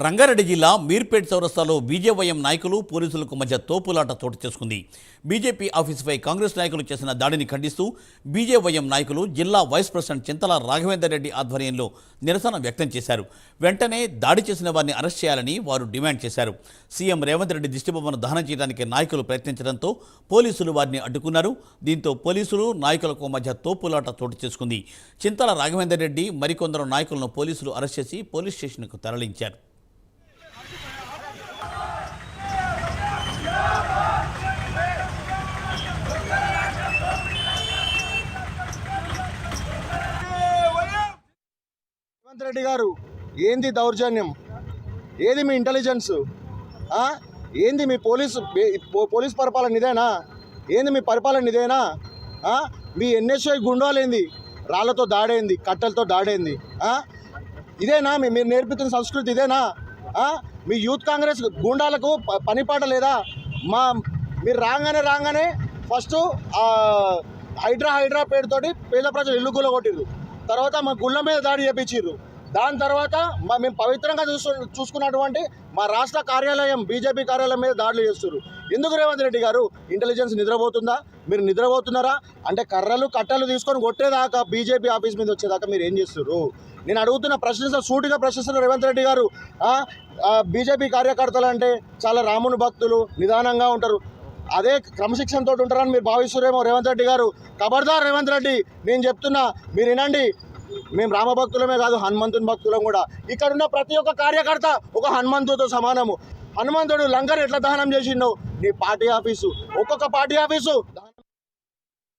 రంగారెడ్డి జిల్లా మీర్పేట్ చౌరస్తాలో బీజేవైఎం నాయకులు పోలీసులకు మధ్య తోపులాట చోటు చేసుకుంది. బీజేపీ ఆఫీసుపై కాంగ్రెస్ నాయకులు చేసిన దాడిని ఖండిస్తూ బీజేవైఎం నాయకులు జిల్లా వైస్ ప్రెసిడెంట్ చింతల రాఘవేందర్ రెడ్డి ఆధ్వర్యంలో నిరసన వ్యక్తం చేశారు. వెంటనే దాడి చేసిన వారిని అరెస్ట్ చేయాలని వారు డిమాండ్ చేశారు. సీఎం రేవంత్ రెడ్డి దిష్టిబొమ్మను దహనం చేయడానికి నాయకులు ప్రయత్నించడంతో పోలీసులు వారిని అడ్డుకున్నారు. దీంతో పోలీసులు నాయకులకు మధ్య తోపులాట చోటు చేసుకుంది. చింతల రాఘవేందర్ రెడ్డి మరికొందరు నాయకులను పోలీసులు అరెస్ట్ చేసి పోలీస్ స్టేషన్కు తరలించారు. రేవంత్ రెడ్డి గారు ఏంది దౌర్జన్యం? ఏది మీ ఇంటెలిజెన్స్? ఏంది మీ పోలీసు పోలీస్ పరిపాలన ఇదేనా? ఏంది మీ పరిపాలన ఇదేనా? మీ ఎన్ఎస్ఐ గుండాలేంది? రాళ్ళతో దాడేంది కట్టెలతో దాడేంది ఇదేనా? మీ మీరు నేర్పుతున్న సంస్కృతి ఇదేనా? మీ యూత్ కాంగ్రెస్ గుండాలకు ప- పనిపాట లేదా? మా మీరు రాగానే రాగానే ఫస్ట్ హైడ్రా హైడ్రా పేరుతోటి పేద ప్రజలు ఇల్లు గుల్ల కొట్టిర్రు తర్వాత మా గుళ్ళ మీద దాడి చేపించిర్రు. దాని తర్వాత మా మేము పవిత్రంగా చూసు చూసుకున్నటువంటి మా రాష్ట్ర కార్యాలయం బీజేపీ కార్యాలయం మీద దాడులు చేస్తున్నారు ఎందుకు రేవంత్ రెడ్డి గారు? ఇంటెలిజెన్స్ నిద్రపోతుందా? మీరు నిద్రపోతున్నారా? అంటే కర్రలు కట్టలు తీసుకొని కొట్టేదాకా బీజేపీ ఆఫీస్ మీద వచ్చేదాకా మీరు ఏం చేస్తున్నారు నేను అడుగుతున్న ప్రశ్నిస్తున్న సూటిగా ప్రశ్నిస్తున్న రేవంత్ రెడ్డి గారు బీజేపీ కార్యకర్తలు అంటే చాలా రాముని భక్తులు నిదానంగా ఉంటారు. అదే క్రమశిక్షణతో ఉంటారని మీరు భావిస్తున్నారేమో రేవంత్ రెడ్డి గారు. కబర్దార్ రేవంత్ రెడ్డి నేను చెప్తున్నా మీరు వినండి. మేము రామభక్తులమే కాదు హనుమంతుని భక్తులం కూడా. ఇక్కడ ఉన్న ప్రతి ఒక్క కార్యకర్త ఒక హనుమంతుతో సమానము. హనుమంతుడు లంకర్ ఎట్లా దహనం చేసిండో? నీ పార్టీ ఆఫీసు. ఒక్కొక్క పార్టీ ఆఫీసు